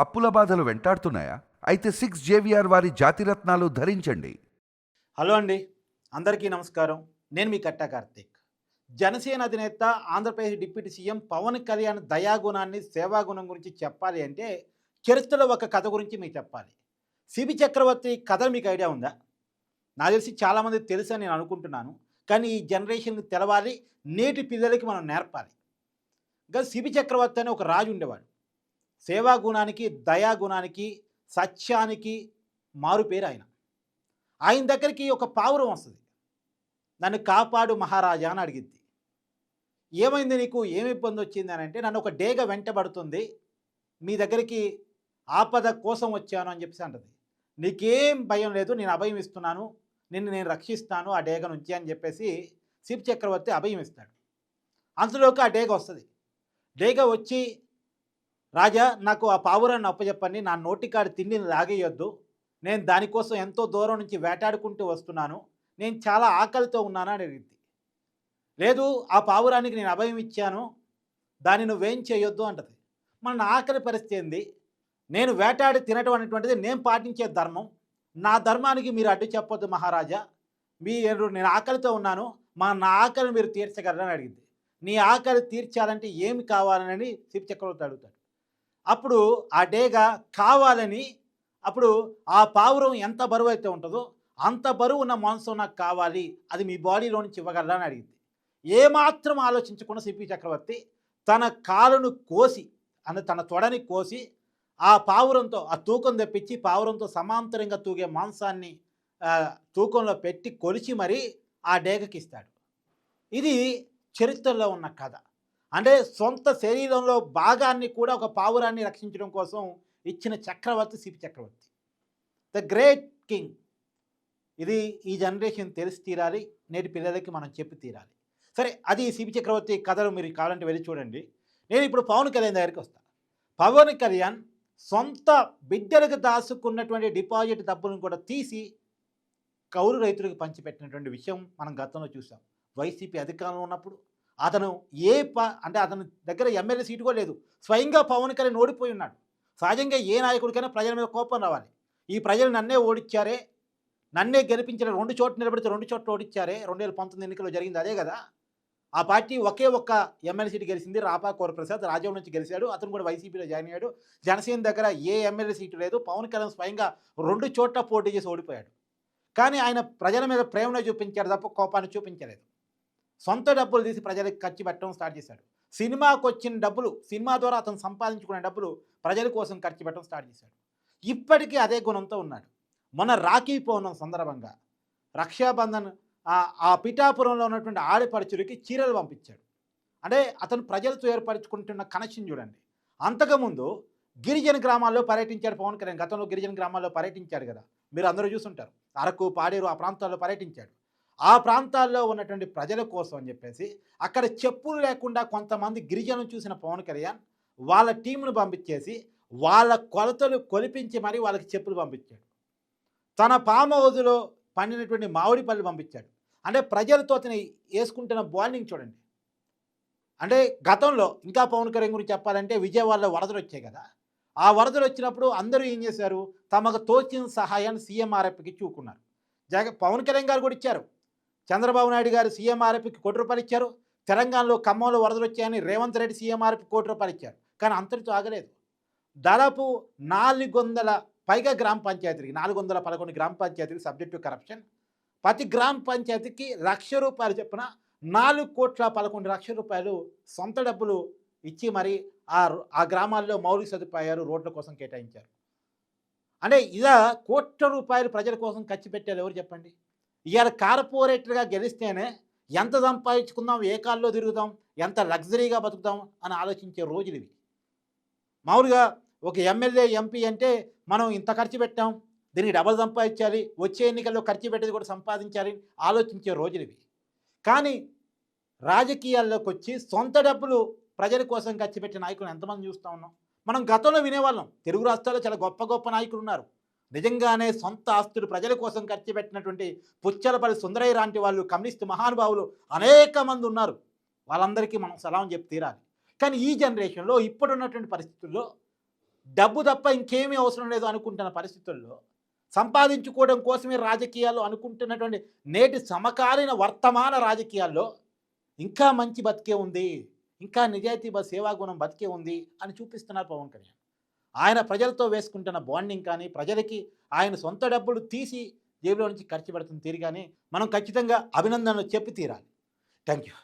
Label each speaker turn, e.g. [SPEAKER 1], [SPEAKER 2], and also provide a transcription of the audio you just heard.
[SPEAKER 1] అప్పుల బాధలు వెంటాడుతున్నాయా? అయితే సిక్స్ జేవిఆర్ వారి జాతిరత్నాలు ధరించండి.
[SPEAKER 2] హలో అండి. అందరికీ నమస్కారం. నేను మీ కట్టా కార్తీక్. జనసేన అధినేత ఆంధ్రప్రదేశ్ డిప్యూటీ సీఎం పవన్ కళ్యాణ్ దయాగుణాన్ని సేవాగుణం గురించి చెప్పాలి అంటే చరిత్రలో ఒక కథ గురించి మీకు చెప్పాలి. సిబి చక్రవర్తి కథ మీకు ఐడియా ఉందా? నాకు తెలిసి చాలామంది తెలుసు అని నేను అనుకుంటున్నాను. కానీ ఈ జనరేషన్ తెలవాలి నేటి పిల్లలకి మనం నేర్పాలి. ఇంకా సిబి చక్రవర్తి అనే ఒక రాజు ఉండేవాడు. సేవా గుణానికి దయా గుణానికి సత్యానికి మారు పేరు ఆయన. ఆయన దగ్గరికి ఒక పావురం వస్తుంది. నన్ను కాపాడు మహారాజా అని అడిగింది ఏమైంది నీకు? ఏమి ఇబ్బంది వచ్చింది అని అంటే నన్ను ఒక డేగ వెంటబడుతుంది మీ దగ్గరికి ఆపద కోసం వచ్చాను అని చెప్పేసి అంటది. నీకేం భయం లేదు నేను అభయం ఇస్తున్నాను. నిన్ను నేను రక్షిస్తాను ఆ డేగ నుంచి అని చెప్పేసి శివ చక్రవర్తి అభయం ఇస్తాడు. అంతలోకి ఆ డేగ వస్తుంది. డేగ వచ్చి రాజా నాకు ఆ పావురాన్ని అప్పచెప్పండి నా నోటికాడి తిండిని లాగేయొద్దు నేను దానికోసం ఎంతో దూరం నుంచి వేటాడుకుంటూ వస్తున్నాను. నేను చాలా ఆకలితో ఉన్నాను అని అడిగింది. లేదు ఆ పావురానికి నేను అభయం ఇచ్చాను. దాన్ని నువ్వేం చేయొద్దు అంటది. మన ఆకలి పరిస్థితి ఏంది నేను వేటాడి తినటం అనేటువంటిది నేను పాటించే ధర్మం. నా ధర్మానికి మీరు అడ్డు చెప్పొద్దు మహారాజా. మీరు నేను ఆకలితో ఉన్నాను. మా నా ఆకలిని మీరు తీర్చగలరని అడిగింది. నీ ఆకలి తీర్చాలంటే ఏమి కావాలని శివ చక్రవర్తి అడుగుతాడు. అప్పుడు ఆ డేగా కావాలని అప్పుడు ఆ పావురం ఎంత బరువు అయితే ఉంటుందో అంత బరువు ఉన్న మాంసం నాకు కావాలి అది మీ బాడీలో నుంచి ఇవ్వగలరా అని అడిగింది. ఏమాత్రం ఆలోచించకుండా సిపి చక్రవర్తి తన కాలును కోసి అంటే తన తొడని కోసి ఆ పావురంతో ఆ తూకం తెప్పించి పావురంతో సమాంతరంగా తూగే మాంసాన్ని తూకంలో పెట్టి కొలిచి మరీ ఆ డేగకి ఇస్తాడు ఇది చరిత్రలో ఉన్న కథ. అంటే సొంత శరీరంలో భాగాన్ని కూడా ఒక పావురాన్ని రక్షించడం కోసం ఇచ్చిన చక్రవర్తి Sibi Chakravarti. The great king. ఇది ఈ జనరేషన్ తెలిసి తీరాలి నేటి పిల్లలకి మనం చెప్పి తీరాలి. సరే అది సిపి చక్రవర్తి కథలు మీరు కావాలంటే వెళ్ళి చూడండి. నేను ఇప్పుడు పవన్ కళ్యాణ్ దగ్గరికి వస్తాను పవన్ కళ్యాణ్ సొంత బిడ్డలకు దాచుకున్నటువంటి డిపాజిట్ డబ్బులను కూడా తీసి కౌలు రైతులకు పంచిపెట్టినటువంటి విషయం మనం గతంలో చూసాం. వైసీపీ అధికారంలో ఉన్నప్పుడు అతను ఏ ప అంటే అతని దగ్గర ఎమ్మెల్యే సీటు కూడా లేదు. స్వయంగా పవన్ కళ్యాణ్ ఓడిపోయి ఉన్నాడు. సహజంగా ఏ నాయకుడికైనా ప్రజల మీద కోపం రావాలి. ఈ ప్రజలు నన్నే ఓడిచ్చారే నన్నే గెలిపించిన రెండు చోట్ల నిలబడితే రెండు చోట్ల ఓడిచ్చారే రెండు వేల పంతొమ్మిది ఎన్నికల్లో జరిగింది అదే కదా. ఆ పార్టీ ఒకే ఒక్క ఎమ్మెల్యే సీటు గెలిచింది రాపా కోరప్రసాద్ రాజ్యం నుంచి గెలిచాడు అతను కూడా వైసీపీలో జాయిన్ అయ్యాడు. జనసేన దగ్గర ఏ ఎమ్మెల్యే సీటు లేదు పవన్ కళ్యాణ్ స్వయంగా రెండు చోట్ల పోటీ చేసి ఓడిపోయాడు. కానీ ఆయన ప్రజల మీద ప్రేమను చూపించాడు తప్ప కోపాన్ని చూపించలేదు. సొంత డబ్బులు తీసి ప్రజలకు ఖర్చు పెట్టడం స్టార్ట్ చేశాడు. సినిమాకు వచ్చిన డబ్బులు సినిమా ద్వారా అతను సంపాదించుకునే డబ్బులు ప్రజల కోసం ఖర్చు పెట్టడం స్టార్ట్ చేశాడు. ఇప్పటికీ అదే గుణంతో ఉన్నాడు. మొన్న రాఖీ పౌర్ణం సందర్భంగా రక్షాబంధన్ ఆ- ఆ పిఠాపురంలో ఉన్నటువంటి ఆడపడుచురికి చీరలు పంపించాడు. అంటే అతను ప్రజలతో ఏర్పరచుకుంటున్న కనెక్షన్ చూడండి. అంతకుముందు గిరిజన గ్రామాల్లో పర్యటించాడు పవన్ కళ్యాణ్. గతంలో గిరిజన గ్రామాల్లో పర్యటించాడు కదా. మీరు అందరూ చూసుంటారు. అరకు పాడేరు ఆ ప్రాంతాల్లో పర్యటించాడు. ఆ ప్రాంతాల్లో ఉన్నటువంటి ప్రజల కోసం అని చెప్పేసి అక్కడ చెప్పులు లేకుండా కొంతమంది గిరిజనులు చూసిన పవన్ కళ్యాణ్ వాళ్ళ టీంను పంపించేసి వాళ్ళ కొలతలు కొలిపించి మరీ వాళ్ళకి చెప్పులు పంపించాడు. తన పామ హౌజులో పండినటువంటి మామిడి పళ్ళు పంపించాడు. అంటే ప్రజలతో అతను వేసుకుంటున్న బాండింగ్ చూడండి. అంటే గతంలో ఇంకా పవన్ కళ్యాణ్ గురించి చెప్పాలంటే విజయవాడలో వరదలు వచ్చాయి కదా. ఆ వరదలు వచ్చినప్పుడు అందరూ ఏం చేశారు? తమకు తోచిన సహాయాన్ని సీఎంఆర్ఎఫ్కి చూకున్నారు జగ పవన్ కళ్యాణ్ గారు కూడా ఇచ్చారు. చంద్రబాబు నాయుడు గారు సీఎంఆర్ఎఫ్కి కోటి రూపాయలు ఇచ్చారు. తెలంగాణలో ఖమ్మంలో వరదలు వచ్చాయని రేవంత్ రెడ్డి సీఎంఆర్ఎఫ్ కోటి రూపాయలు ఇచ్చారు. కానీ అంతటితో ఆగలేదు. దాదాపు నాలుగు వందల పైగా గ్రామ పంచాయతీకి నాలుగు వందల పదకొండు గ్రామ పంచాయతీకి సబ్జెక్ట్ కరప్షన్. ప్రతి గ్రామ పంచాయతీకి లక్ష రూపాయలు చెప్పిన నాలుగు కోట్ల పదకొండు లక్షల రూపాయలు సొంత డబ్బులు ఇచ్చి మరి ఆ ఆ గ్రామాల్లో మౌలిక సదుపాయాలు రోడ్ల కోసం కేటాయించారు. అంటే ఇలా కోట్ల రూపాయలు ప్రజల కోసం ఖర్చు పెట్టారు ఎవరు చెప్పండి? ఇవాళ కార్పొరేటర్గా గెలిస్తేనే ఎంత సంపాదించుకుందాం ఏ కాల్లో తిరుగుదాం ఎంత లగ్జరీగా బతుకుదాం అని ఆలోచించే రోజులు ఇవి. మామూలుగా ఒక ఎమ్మెల్యే ఎంపీ అంటే మనం ఇంత ఖర్చు పెట్టాం దీనికి డబల్ సంపాదించాలి వచ్చే ఎన్నికల్లో ఖర్చు పెట్టేది కూడా సంపాదించాలి ఆలోచించే రోజులు ఇవి. కానీ రాజకీయాల్లోకి వచ్చి సొంత డబ్బులు ప్రజల కోసం ఖర్చు పెట్టే నాయకులు ఎంతమంది చూస్తూ ఉన్నాం? మనం గతంలో వినేవాళ్ళం తెలుగు రాష్ట్రాల్లో చాలా గొప్ప గొప్ప నాయకులు ఉన్నారు. నిజంగానే సొంత ఆస్తులు ప్రజల కోసం ఖర్చు పెట్టినటువంటి పుచ్చలపల్లి సుందరయ్య లాంటి వాళ్ళు కమ్యూనిస్ట్ మహానుభావులు అనేక మంది ఉన్నారు. వాళ్ళందరికీ మనం సలాం చెప్పి తీరాలి. కానీ ఈ జనరేషన్లో ఇప్పుడున్నటువంటి పరిస్థితుల్లో డబ్బు తప్ప ఇంకేమీ అవసరం లేదు అనుకుంటున్న పరిస్థితుల్లో సంపాదించుకోవడం కోసమే రాజకీయాల్లో అనుకుంటున్నటువంటి నేటి సమకాలీన వర్తమాన రాజకీయాల్లో ఇంకా మంచి బతికే ఉంది ఇంకా నిజాయితీ సేవాగుణం బతికే ఉంది అని చూపిస్తున్నారు పవన్ కళ్యాణ్. ఆయన ప్రజలతో వేసుకుంటున్న బాండింగ్ కానీ ప్రజలకి ఆయన సొంత డబ్బులు తీసి జేబులో నుంచి ఖర్చు పెడుతున్న తీరు కానీ మనం ఖచ్చితంగా అభినందనలు చెప్పి తీరాలి. Thank you